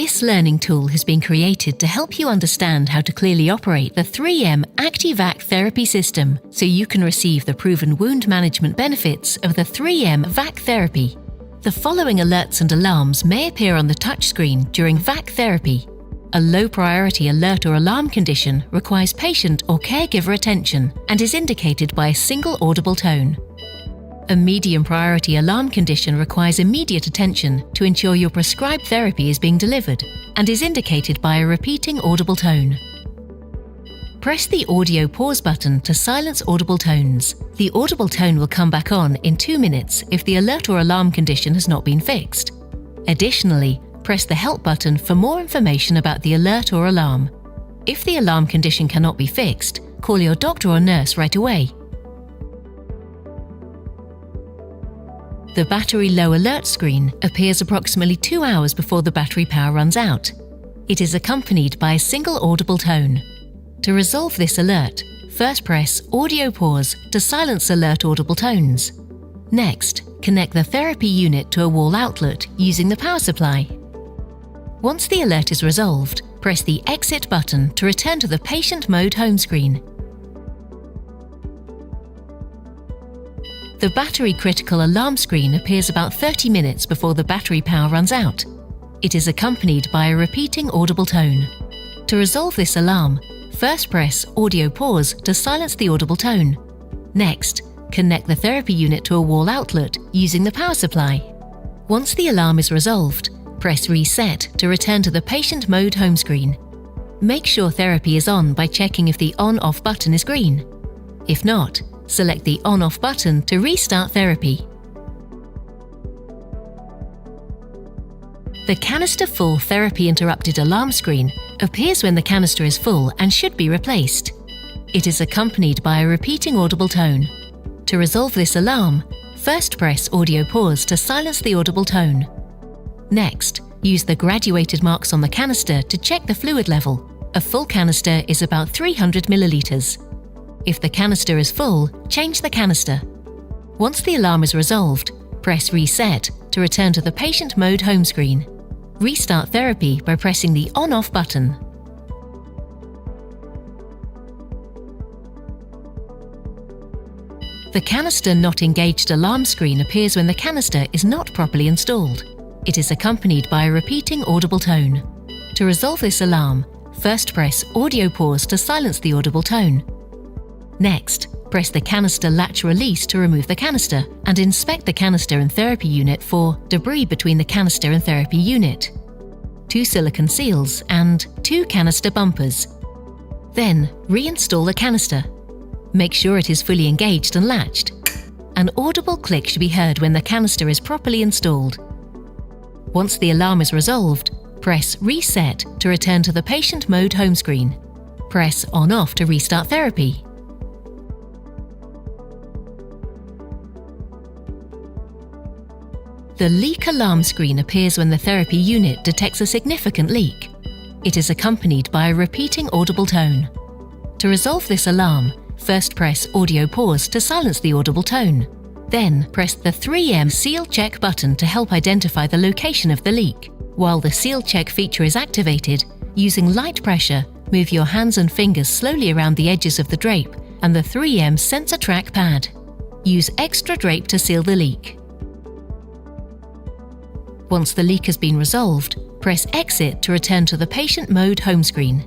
This learning tool has been created to help you understand how to clearly operate the 3M ActiVac therapy system so you can receive the proven wound management benefits of the 3M VAC therapy. The following alerts and alarms may appear on the touchscreen during VAC therapy. A low priority alert or alarm condition requires patient or caregiver attention and is indicated by a single audible tone. A medium priority alarm condition requires immediate attention to ensure your prescribed therapy is being delivered and is indicated by a repeating audible tone. Press the audio pause button to silence audible tones. The audible tone will come back on in two minutes if the alert or alarm condition has not been fixed. Additionally, press the help button for more information about the alert or alarm. If the alarm condition cannot be fixed, call your doctor or nurse right away. The battery low alert screen appears approximately two hours before the battery power runs out. It is accompanied by a single audible tone. To resolve this alert, first press Audio Pause to silence alert audible tones. Next, connect the therapy unit to a wall outlet using the power supply. Once the alert is resolved, press the Exit button to return to the Patient Mode home screen The battery critical alarm screen appears about 30 minutes before the battery power runs out. It is accompanied by a repeating audible tone. To resolve this alarm, first press Audio Pause to silence the audible tone. Next, connect the therapy unit to a wall outlet using the power supply. Once the alarm is resolved, press Reset to return to the Patient Mode home screen. Make sure therapy is on by checking if the On-Off button is green. If not, select the on-off button to restart therapy. The canister full therapy interrupted alarm screen appears when the canister is full and should be replaced. It is accompanied by a repeating audible tone. To resolve this alarm, first press audio pause to silence the audible tone. Next, use the graduated marks on the canister to check the fluid level. A full canister is about 300 millilitres. If the canister is full, change the canister. Once the alarm is resolved, press Reset to return to the Patient Mode home screen. Restart therapy by pressing the On-Off button. The canister not engaged alarm screen appears when the canister is not properly installed. It is accompanied by a repeating audible tone. To resolve this alarm, first press Audio Pause to silence the audible tone Next, press the canister latch release to remove the canister and inspect the canister and therapy unit for debris between the canister and therapy unit, two silicon seals, and two canister bumpers. Then, reinstall the canister. Make sure it is fully engaged and latched. An audible click should be heard when the canister is properly installed. Once the alarm is resolved, press Reset to return to the Patient Mode home screen. Press On-Off to restart therapy. The leak alarm screen appears when the therapy unit detects a significant leak. It is accompanied by a repeating audible tone. To resolve this alarm, first press Audio Pause to silence the audible tone. Then press the 3M Seal Check button to help identify the location of the leak. While the Seal Check feature is activated, using light pressure, move your hands and fingers slowly around the edges of the drape and the 3M Sensor Track pad. Use extra drape to seal the leak. Once the leak has been resolved, press Exit to return to the Patient Mode home screen.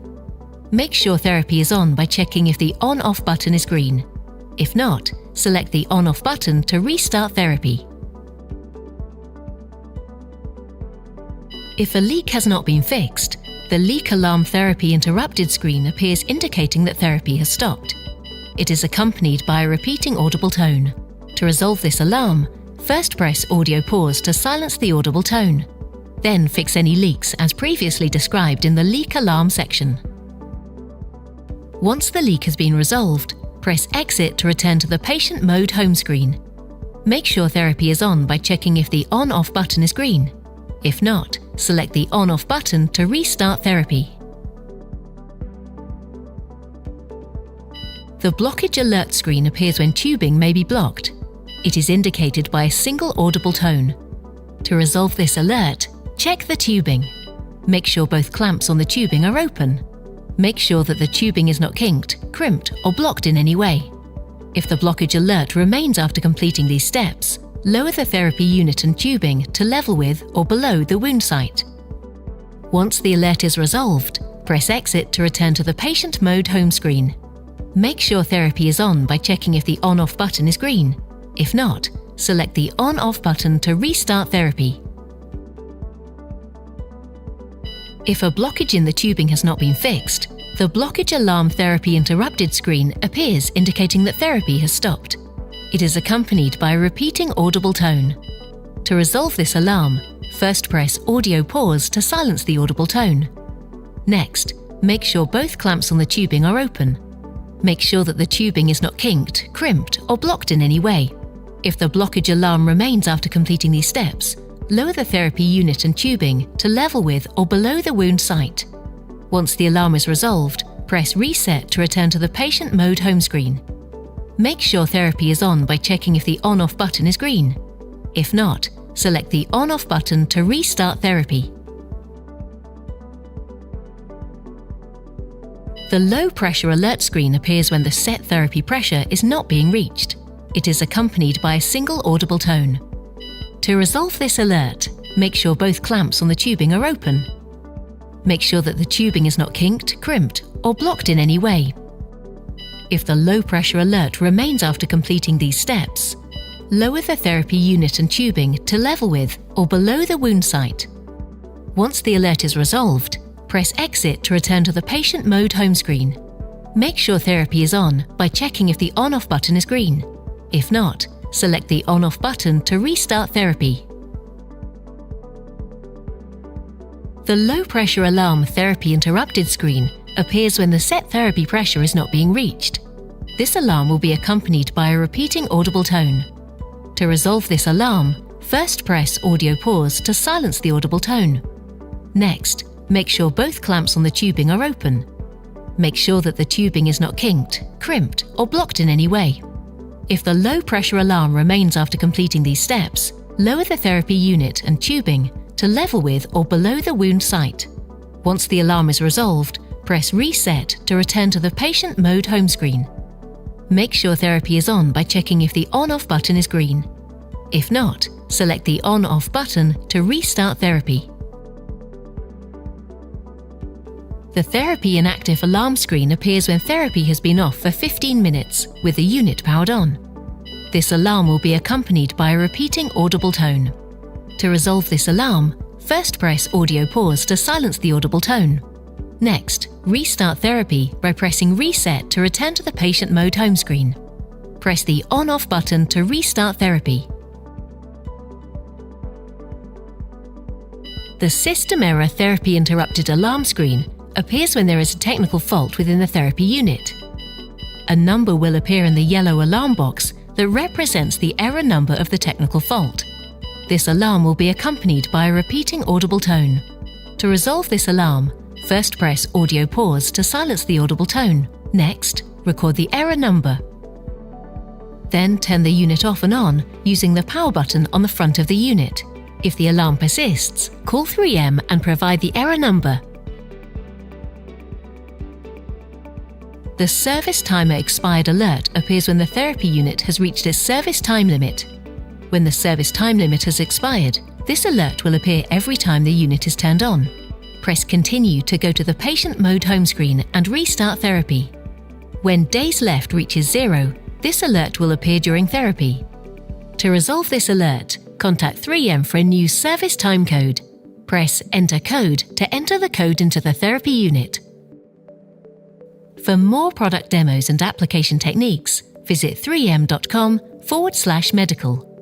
Make sure therapy is on by checking if the On-Off button is green. If not, select the On-Off button to restart therapy. If a leak has not been fixed, the Leak Alarm Therapy Interrupted screen appears indicating that therapy has stopped. It is accompanied by a repeating audible tone. To resolve this alarm, First press Audio Pause to silence the audible tone. Then fix any leaks as previously described in the Leak Alarm section. Once the leak has been resolved, press Exit to return to the Patient Mode home screen. Make sure therapy is on by checking if the On-Off button is green. If not, select the On-Off button to restart therapy. The blockage alert screen appears when tubing may be blocked it is indicated by a single audible tone. To resolve this alert, check the tubing. Make sure both clamps on the tubing are open. Make sure that the tubing is not kinked, crimped, or blocked in any way. If the blockage alert remains after completing these steps, lower the therapy unit and tubing to level with or below the wound site. Once the alert is resolved, press Exit to return to the Patient Mode home screen. Make sure therapy is on by checking if the on-off button is green. If not, select the on-off button to restart therapy. If a blockage in the tubing has not been fixed, the blockage alarm therapy interrupted screen appears indicating that therapy has stopped. It is accompanied by a repeating audible tone. To resolve this alarm, first press audio pause to silence the audible tone. Next, make sure both clamps on the tubing are open. Make sure that the tubing is not kinked, crimped, or blocked in any way. If the blockage alarm remains after completing these steps, lower the therapy unit and tubing to level with or below the wound site. Once the alarm is resolved, press Reset to return to the Patient Mode home screen. Make sure therapy is on by checking if the on-off button is green. If not, select the on-off button to restart therapy. The low pressure alert screen appears when the set therapy pressure is not being reached. It is accompanied by a single audible tone. To resolve this alert, make sure both clamps on the tubing are open. Make sure that the tubing is not kinked, crimped, or blocked in any way. If the low pressure alert remains after completing these steps, lower the therapy unit and tubing to level with or below the wound site. Once the alert is resolved, press Exit to return to the Patient Mode home screen. Make sure therapy is on by checking if the on-off button is green. If not, select the on-off button to restart therapy. The low pressure alarm therapy interrupted screen appears when the set therapy pressure is not being reached. This alarm will be accompanied by a repeating audible tone. To resolve this alarm, first press audio pause to silence the audible tone. Next, make sure both clamps on the tubing are open. Make sure that the tubing is not kinked, crimped, or blocked in any way. If the low pressure alarm remains after completing these steps, lower the therapy unit and tubing to level with or below the wound site. Once the alarm is resolved, press Reset to return to the Patient Mode home screen. Make sure therapy is on by checking if the on-off button is green. If not, select the on-off button to restart therapy. The Therapy Inactive alarm screen appears when therapy has been off for 15 minutes with the unit powered on. This alarm will be accompanied by a repeating audible tone. To resolve this alarm, first press audio pause to silence the audible tone. Next, restart therapy by pressing Reset to return to the Patient Mode home screen. Press the On-Off button to restart therapy. The System Error Therapy Interrupted alarm screen appears when there is a technical fault within the therapy unit. A number will appear in the yellow alarm box that represents the error number of the technical fault. This alarm will be accompanied by a repeating audible tone. To resolve this alarm, first press audio pause to silence the audible tone. Next, record the error number. Then turn the unit off and on using the power button on the front of the unit. If the alarm persists, call 3M and provide the error number The service timer expired alert appears when the therapy unit has reached its service time limit. When the service time limit has expired, this alert will appear every time the unit is turned on. Press Continue to go to the Patient Mode home screen and restart therapy. When days left reaches zero, this alert will appear during therapy. To resolve this alert, contact 3M for a new service time code. Press Enter Code to enter the code into the therapy unit. For more product demos and application techniques, visit 3m.com forward slash medical.